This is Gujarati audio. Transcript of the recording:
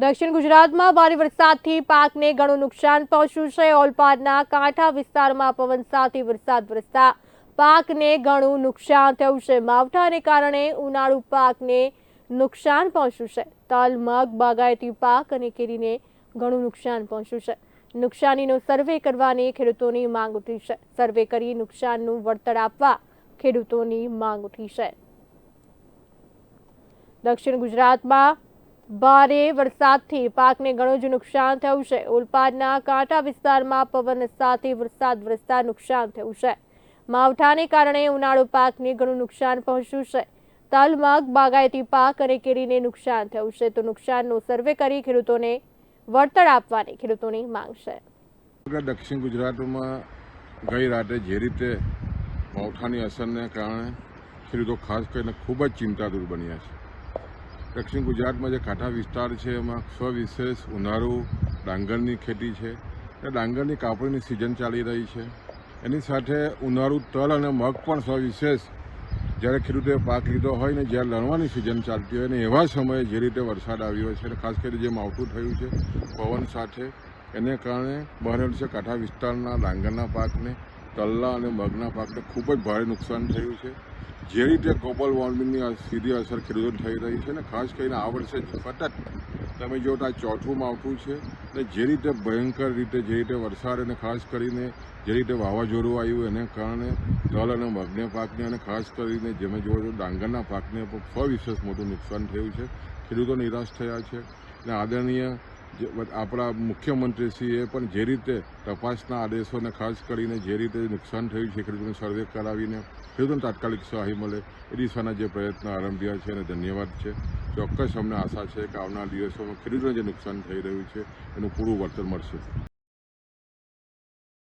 દક્ષિણ ગુજરાતમાં ભારે વરસાદથી પાકને ઘણું નુકસાન પહોંચ્યું છે. ઓલપાડના કાંઠા વિસ્તારમાં પવન સાથે વરસાદ વરસતા પાકને ઘણું નુકસાન થયું છે. માવઠાને કારણે ઉનાળુ પાકને નુકસાન પહોંચ્યું છે. તલ મગ બાગાયતી પાક અને કેરીને ઘણું નુકસાન પહોંચ્યું છે. નુકસાનીનો સર્વે કરવાની ખેડૂતોની માંગ ઉઠી છે. સર્વે કરી નુકસાનનું વળતર આપવા ખેડૂતોની માંગ ઉઠી છે. દક્ષિણ ગુજરાતમાં ભારે વરસાદથી પાકને ઘણું જ નુકસાન થયું છે. ઓલપાડના કાંટા વિસ્તારમાં પવન સાથે વરસાદ, વરસતા નુકસાન થયું છે. માવઠાને કારણે ઉનાળુ પાકને ઘણું નુકસાન પહોંચ્યું છે. તલ બાગાયતી પાક અને કેરીને નુકસાન થયું છે. તો નુકસાનનો સર્વે કરી ખેડૂતોને વળતર આપવાની ખેડૂતોની માંગ છે. દક્ષિણ ગુજરાતમાં ગઈ રાતે જે રીતે માવઠાની અસરને કારણે ખેડૂતો ખાસ કરીને ખૂબ જ ચિંતાતુર બન્યા છે. દક્ષિણ ગુજરાતમાં જે કાંઠા વિસ્તાર છે, એમાં સવિશેષ ઉનાળુ, ડાંગરની ખેતી છે. એ ડાંગરની કાપણીની સિઝન ચાલી રહી છે. એની સાથે ઉનાળુ તલ અને મગ પણ સવિશેષ જ્યારે ખેડૂતોએ પાક લીધો હોય ને જ્યારે લણવાની સિઝન ચાલતી હોય ને એવા સમયે જે રીતે વરસાદ આવ્યો છે અને ખાસ કરીને જે માવઠું થયું છે, પવન સાથે, એને કારણે બહાર છે કાંઠા વિસ્તારના ડાંગરના પાકને તલના અને મગના પાકને ખૂબ જ ભારે નુકસાન થયું છે. જે રીતે ગ્લોબલ વોર્મિંગની સીધી અસર ખેડૂતો થઈ રહી છે ને ખાસ કરીને આ વર્ષે સતત તમે જો આ ચોથું માવઠું છે ને જે રીતે ભયંકર રીતે જે રીતે વરસાદ અને ખાસ કરીને જે રીતે વાવાઝોડું આવ્યું એને કારણે તલ અને મગને પાકને અને ખાસ કરીને જેમે જોવો તો ડાંગરના પાકને પણ સવિશેષ મોટું નુકસાન થયું છે. ખેડૂતો નિરાશ થયા છે. અને આદરણીય આપણા મુખ્યમંત્રીશ્રીએ પણ જે રીતે તપાસના આદેશોને ખાસ કરીને જે રીતે નુકસાન થયું છે, ખેડૂતોને સર્વે કરાવીને ખેડૂતોને તાત્કાલિક સહાય મળે, એ દિશાના જે પ્રયત્ન આરંભ્યા છે અને ધન્યવાદ છે. ચોક્કસ અમને આશા છે કે આવનાર દિવસોમાં ખેડૂતોને જે નુકસાન થઈ રહ્યું છે, એનું પૂરું વળતર મળશે.